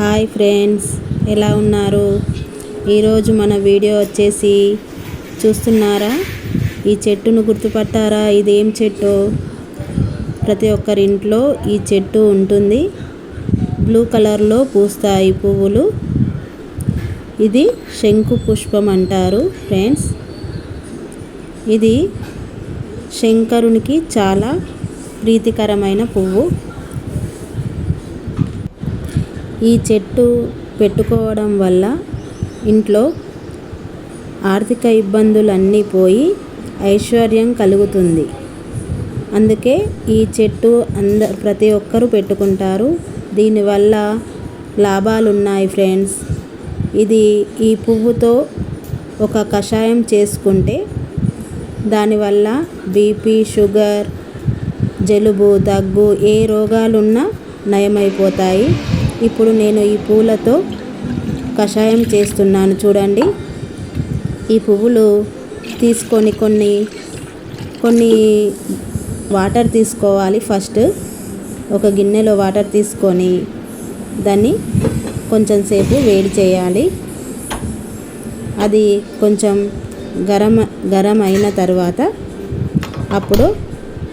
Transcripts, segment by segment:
Hi friends ఎలా ఉన్నారు? ఈరోజు మన వీడియో వచ్చేసి చూస్తున్నారా? ఈ చెట్టును గుర్తుపట్టారా? ఇదేం చెట్టు? ప్రతి ఒక్కరి ఇంట్లో ఈ చెట్టు ఉంటుంది. బ్లూ కలర్లో పూస్తాయి పువ్వులు. ఇది శంకు పుష్పం అంటారు ఫ్రెండ్స్. ఇది శంకరునికి చాలా ప్రీతికరమైన పువ్వు. ఈ చెట్టు పెట్టుకోవడం వల్ల ఇంట్లో ఆర్థిక ఇబ్బందులన్నీ పోయి ఐశ్వర్యం కలుగుతుంది. అందుకే ఈ చెట్టు అంద ప్రతి ఒక్కరూ పెట్టుకుంటారు. దీనివల్ల లాభాలు ఉన్నాయి ఫ్రెండ్స్. ఇది ఈ పువ్వుతో ఒక కషాయం చేసుకుంటే దానివల్ల బీపీ షుగర్ జలుబు దగ్గు ఏ రోగాలున్నా నయమైపోతాయి. ఇప్పుడు నేను ఈ పూలతో కషాయం చేస్తున్నాను. చూడండి. ఈ పువ్వులు తీసుకొని కొన్ని కొన్ని వాటర్ తీసుకోవాలి ఫస్ట్ ఒక గిన్నెలో వాటర్ తీసుకొని దాన్ని కొంచెం సేపు వేడి చేయాలి. అది కొంచెం గరం గరం అయిన తర్వాత అప్పుడు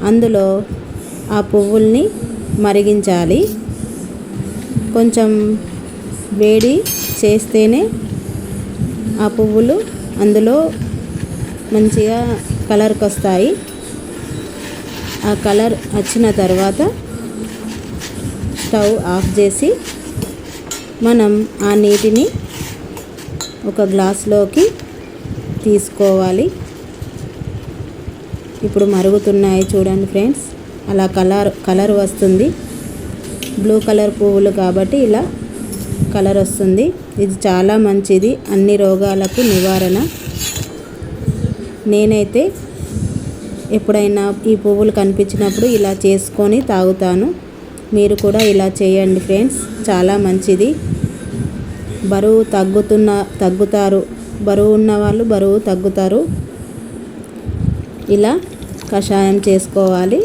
అందులో ఆ పువ్వుల్ని మరిగించాలి. కొంచెం వేడి చేస్తేనే ఆ పువ్వులు అందులో మంచిగా కలర్కి వస్తాయి. ఆ కలర్ వచ్చిన తర్వాత స్టవ్ ఆఫ్ చేసి మనం ఆ నీటిని ఒక గ్లాస్లోకి తీసుకోవాలి. ఇప్పుడు మరుగుతున్నాయి చూడండి ఫ్రెండ్స్. అలా కలర్ కలర్ వస్తుంది. బ్లూ కలర్ పువ్వులు కాబట్టి ఇలా కలర్ వస్తుంది. ఇది చాలా మంచిది. అన్ని రోగాలకు నివారణ. నేనైతే ఎప్పుడైనా ఈ పువ్వులు కనిపించినప్పుడు ఇలా చేసుకొని తాగుతాను. మీరు కూడా ఇలా చేయండి ఫ్రెండ్స్. చాలా మంచిది. బరువు తగ్గుతున్న తగ్గుతారు. బరువు ఉన్న వాళ్ళు బరువు తగ్గుతారు. ఇలా కషాయం చేసుకోవాలి.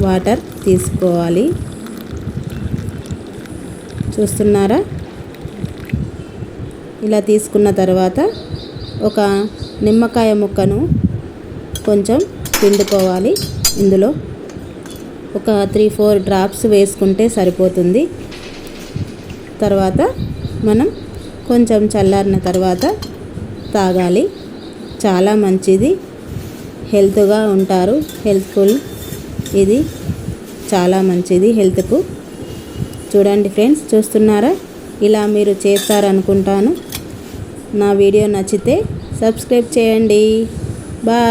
వాటర్ తీసుకోవాలి. చూస్తున్నారా? ఇలా తీసుకున్న తర్వాత ఒక నిమ్మకాయ ముక్కను కొంచెం పిండుకోవాలి. ఇందులో ఒక త్రీ ఫోర్ డ్రాప్స్ వేసుకుంటే సరిపోతుంది. తర్వాత మనం కొంచెం చల్లారిన తర్వాత తాగాలి. చాలా మంచిది. హెల్త్గా ఉంటారు. హెల్త్ఫుల్. ఇది చాలా మంచిది హెల్త్కు. చూడండి ఫ్రెండ్స్ చూస్తున్నారా? ఇలా మీరు చేస్తారనుకుంటాను. నా వీడియో నచ్చితే సబ్స్క్రైబ్ చేయండి. బాయ్.